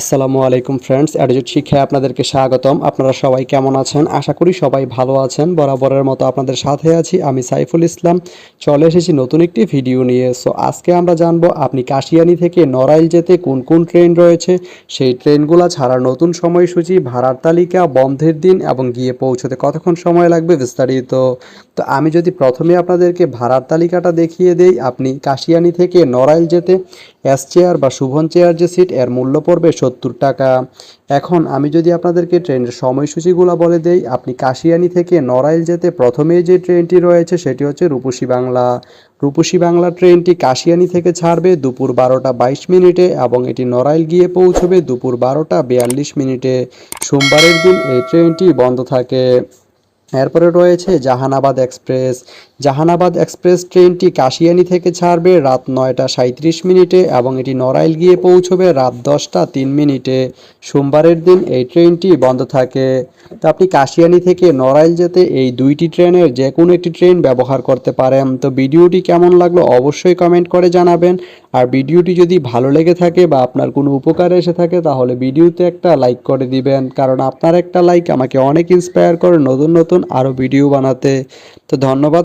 আসসালামু আলাইকুম ফ্রেন্ডস অ্যাডজুট শিক্ষায় আপনাদেরকে স্বাগতম। আপনারা সবাই কেমন আছেন? আশা করি সবাই ভালো আছেন। বরাবরের মতো আপনাদের সাথে আছি আমি সাইফুল ইসলাম। চলে এসেছি নতুন একটি ভিডিও নিয়ে। সো আজকে আমরা জানব আপনি কাশিয়ানি থেকে নড়াইল যেতে কোন কোন ট্রেন রয়েছে? সেই ট্রেনগুলো ছাড়ার নতুন সময়সূচি, ভাড়ার তালিকা, বন্ধের দিন এবং গিয়ে পৌঁছতে কতক্ষণ সময় লাগবে বিস্তারিত। তো আমি যদি প্রথমে আপনাদেরকে ভাড়ার তালিকাটা দেখিয়ে দেই, আপনি কাশিয়ানি থেকে নড়াইল যেতে এস চেয়ার বা শুভন চেয়ার যে সিট এর মূল্য পড়বে সত্তর টাকা। এখন আমি যদি আপনাদেরকে ট্রেনের সময়সূচিগুলো বলে দেই, আপনি কাশিয়ানি থেকে নড়াইল যেতে প্রথমেই যে ট্রেনটি রয়েছে সেটি হচ্ছে রূপসী বাংলা। রূপসী বাংলা ট্রেনটি কাশিয়ানি থেকে ছাড়বে দুপুর বারোটা বাইশ মিনিটে এবং এটি নড়াইল গিয়ে পৌঁছবে দুপুর বারোটা বিয়াল্লিশ মিনিটে। সোমবারের দিন এই ট্রেনটি বন্ধ থাকে। এরপরে রয়েছে জাহানাবাদ এক্সপ্রেস। জাহানাবাদ এক্সপ্রেস ট্রেনটি কাশিয়ানি থেকে ছাড়বে রাত নয়টা সাঁত্রিশ মিনিটে এবং এটি নড়াইল গিয়ে পৌঁছবে রাত দশটা তিন মিনিটে। সোমবারের দিন এই ট্রেনটি বন্ধ থাকে। তো আপনি কাশিয়ানি থেকে নড়াইল যেতে এই দুইটি ট্রেনের যে কোনো একটি ট্রেন ব্যবহার করতে পারেন। তো ভিডিওটি কেমন লাগল অবশ্যই কমেন্ট করে জানাবেন। আর ভিডিওটি যদি ভালো লেগে থাকে বা আপনার কোনো উপকারে এসে থাকে তাহলে ভিডিওতে একটা লাইক করে দিবেন। কারণ আপনার একটা লাইক আমাকে অনেক ইন্সপায়ার করে নতুন নতুন আরও ভিডিও বানাতে। তো ধন্যবাদ